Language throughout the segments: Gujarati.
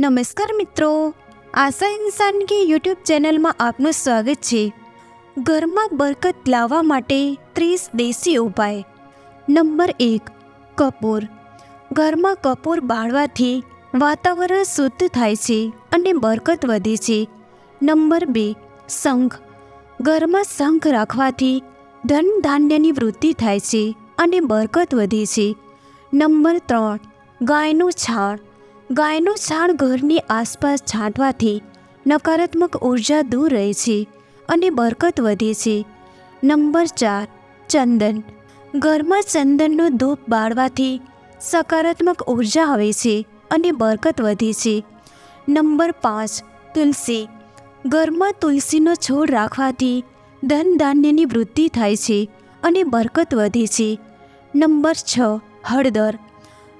નમસ્કાર મિત્રો. આશા ઇન્સાન કે યુટ્યુબ ચેનલમાં આપનું સ્વાગત છે. ઘરમાં બરકત લાવવા માટે ત્રીસ દેશી ઉપાય. નંબર એક, કપૂર. ઘરમાં કપૂર બાળવાથી વાતાવરણ શુદ્ધ થાય છે અને બરકત વધે છે. નંબર બે શંખ ઘરમાં શંખ રાખવાથી ધન ધાન્યની વૃદ્ધિ થાય છે અને બરકત વધે છે. નંબર ત્રણ, ગાયનું છાણ. ગાયનું છાણ ઘરની આસપાસ છાંટવાથી નકારાત્મક ઊર્જા દૂર રહે છે અને બરકત વધે છે. નંબર ચાર, ચંદન. ઘરમાં ચંદનનો ધૂપ બાળવાથી સકારાત્મક ઊર્જા આવે છે અને બરકત વધે છે. નંબર પાંચ, તુલસી. ઘરમાં તુલસીનો છોડ રાખવાથી ધન ધાન્યની વૃદ્ધિ થાય છે અને બરકત વધે છે. નંબર છ, હળદર.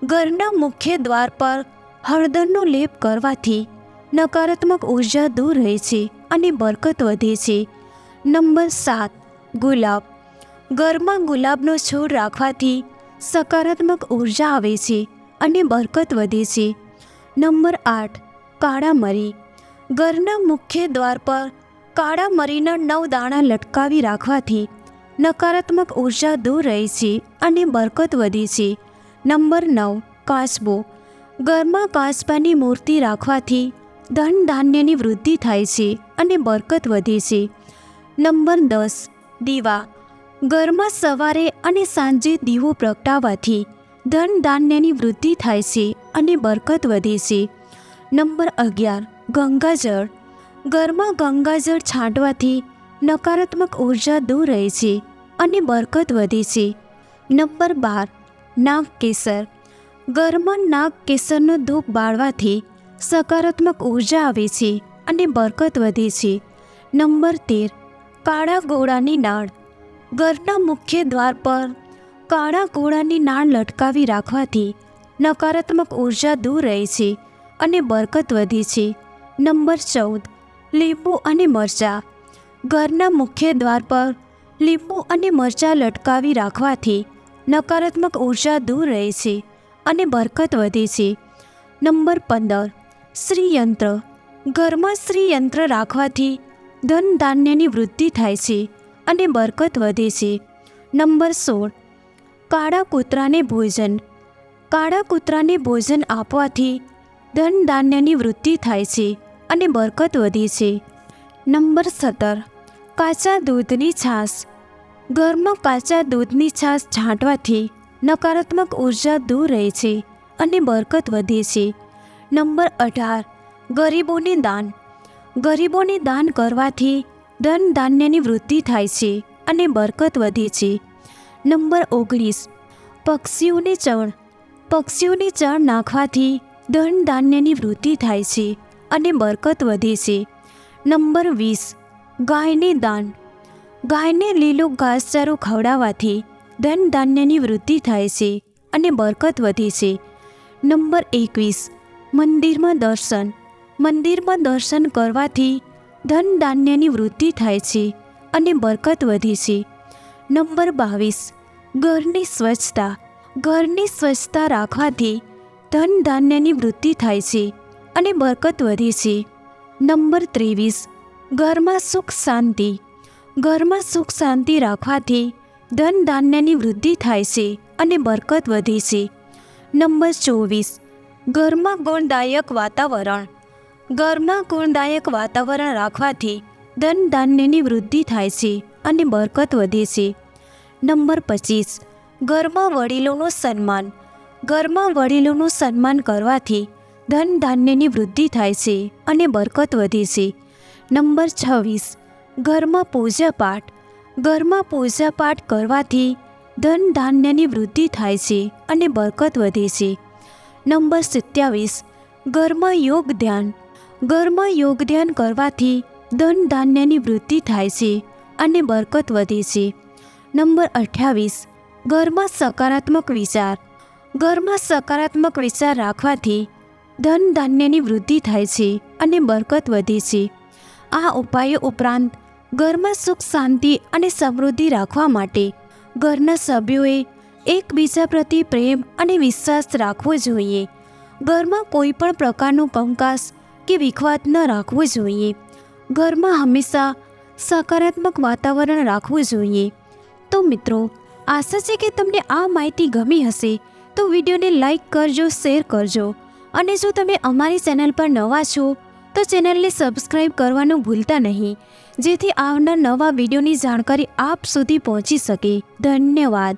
ઘરના મુખ્ય દ્વાર પર હળદરનો લેપ કરવાથી નકારાત્મક ઊર્જા દૂર રહે છે અને બરકત વધે છે. નંબર સાત, ગુલાબ. ઘરમાં ગુલાબનો છોડ રાખવાથી સકારાત્મક ઊર્જા આવે છે અને બરકત વધે છે. નંબર આઠ કાળા મરી ઘરના મુખ્ય દ્વાર પર કાળા મરીના નવ દાણા લટકાવી રાખવાથી નકારાત્મક ઊર્જા દૂર રહે છે અને બરકત વધે છે. નંબર નવ, કાચબો. ઘરમાં કાચબાની મૂર્તિ રાખવાથી ધન ધાન્યની વૃદ્ધિ થાય છે અને બરકત વધે છે. નંબર દસ, દીવા. ઘરમાં સવારે અને સાંજે દીવો પ્રગટાવવાથી ધન ધાન્યની વૃદ્ધિ થાય છે અને બરકત વધે છે. નંબર અગિયાર, ગંગાજળ. ઘરમાં ગંગાજળ છાંટવાથી નકારાત્મક ઊર્જા દૂર રહે છે અને બરકત વધે છે. નંબર બાર નાગ કેસર ઘરમાં નાગ કેસરનો ધૂપ બાળવાથી સકારાત્મક ઊર્જા આવે છે અને બરકત વધે છે. નંબર તેર. કાળા ગોળાની નાળ. ઘરના મુખ્ય દ્વાર પર કાળા ગોળાની નાળ લટકાવી રાખવાથી નકારાત્મક ઊર્જા દૂર રહે છે અને બરકત વધે છે. નંબર ચૌદ. લીંબુ અને મરચાં. ઘરના મુખ્ય દ્વાર પર લીંબુ અને મરચાં લટકાવી રાખવાથી નકારાત્મક ઊર્જા દૂર રહે છે. અને બરકત વધે છે. નંબર પંદર. શ્રીયંત્ર. ઘરમાં શ્રીયંત્ર રાખવાથી ધન ધાન્યની વૃદ્ધિ થાય છે અને બરકત વધે છે. નંબર સોળ. કાળા કૂતરાને ભોજન. કાળા કૂતરાને ભોજન આપવાથી ધન ધાન્યની વૃદ્ધિ થાય છે અને બરકત વધે છે. નંબર સત્તર. કાચા દૂધની છાશ. ઘરમાં કાચા દૂધની છાશ છાંટવાથી નકારાત્મક ઊર્જા દૂર રહે છે અને બરકત વધે છે. નંબર અઢાર, ગરીબોને દાન. ગરીબોને દાન કરવાથી ધન ધાન્યની વૃદ્ધિ થાય છે અને બરકત વધે છે. નંબર ઓગણીસ, પક્ષીઓને ચણ. પક્ષીઓને ચણ નાખવાથી ધન ધાન્યની વૃદ્ધિ થાય છે અને બરકત વધે છે. નંબર વીસ, ગાયને દાન. ગાયને લીલો ઘાસચારો ખવડાવવાથી ધન ધાન્યની વૃદ્ધિ થાય છે અને બરકત વધે છે. નંબર એકવીસ. મંદિરમાં દર્શન. મંદિરમાં દર્શન કરવાથી ધન ધાન્યની વૃદ્ધિ થાય છે અને બરકત વધે છે. નંબર બાવીસ. ઘરની સ્વચ્છતા. ઘરની સ્વચ્છતા રાખવાથી ધન ધાન્યની વૃદ્ધિ થાય છે અને બરકત વધે છે. નંબર ત્રેવીસ. ઘરમાં સુખ શાંતિ. ઘરમાં સુખ શાંતિ રાખવાથી ધન ધાન્યની વૃદ્ધિ થાય છે અને બરકત વધે છે. નંબર ચોવીસ. ઘરમાં ગુણદાયક વાતાવરણ. ઘરમાં ગુણદાયક વાતાવરણ રાખવાથી ધન ધાન્યની વૃદ્ધિ થાય છે અને બરકત વધે છે. નંબર પચીસ. ઘરમાં વડીલોનું સન્માન. ઘરમાં વડીલોનું સન્માન કરવાથી ધન ધાન્યની વૃદ્ધિ થાય છે અને બરકત વધે છે. નંબર છવ્વીસ. ઘરમાં પૂજા પાઠ ઘરમાં પૂજા પાઠ કરવાથી ધન ધાન્યની વૃદ્ધિ થાય છે અને બરકત વધે છે. નંબર સત્યાવીસ. ઘરમાં યોગ ધ્યાન. ઘરમાં યોગ ધ્યાન કરવાથી ધન ધાન્યની વૃદ્ધિ થાય છે અને બરકત વધે છે. નંબર અઠ્યાવીસ. ઘરમાં સકારાત્મક વિચાર. ઘરમાં સકારાત્મક વિચાર રાખવાથી ધન ધાન્યની વૃદ્ધિ થાય છે અને બરકત વધે છે. આ ઉપાયો ઉપરાંત ઘરમાં સુખ, શાંતિ અને સમૃદ્ધિ રાખવા માટે ઘરના સભ્યોએ એકબીજા પ્રતિ પ્રેમ અને વિશ્વાસ રાખવો જોઈએ. ઘરમાં કોઈ પણ પ્રકારનું કંકાસ કે વિખવાદ ન રાખવો જોઈએ. ઘરમાં હંમેશા સકારાત્મક વાતાવરણ રાખવું જોઈએ. તો મિત્રો, આશા છે કે તમને આ માહિતી ગમી હશે. તો વિડીયોને લાઈક કરજો, શેર કરજો અને જો તમે અમારી ચેનલ પર નવા છો તો ચેનલને સબસ્ક્રાઈબ કરવાનું ભૂલતા નહીં. જેથી આવનાર નવા વિડીયોની જાણકારી આપ સુધી પહોંચી શકે. ધન્યવાદ.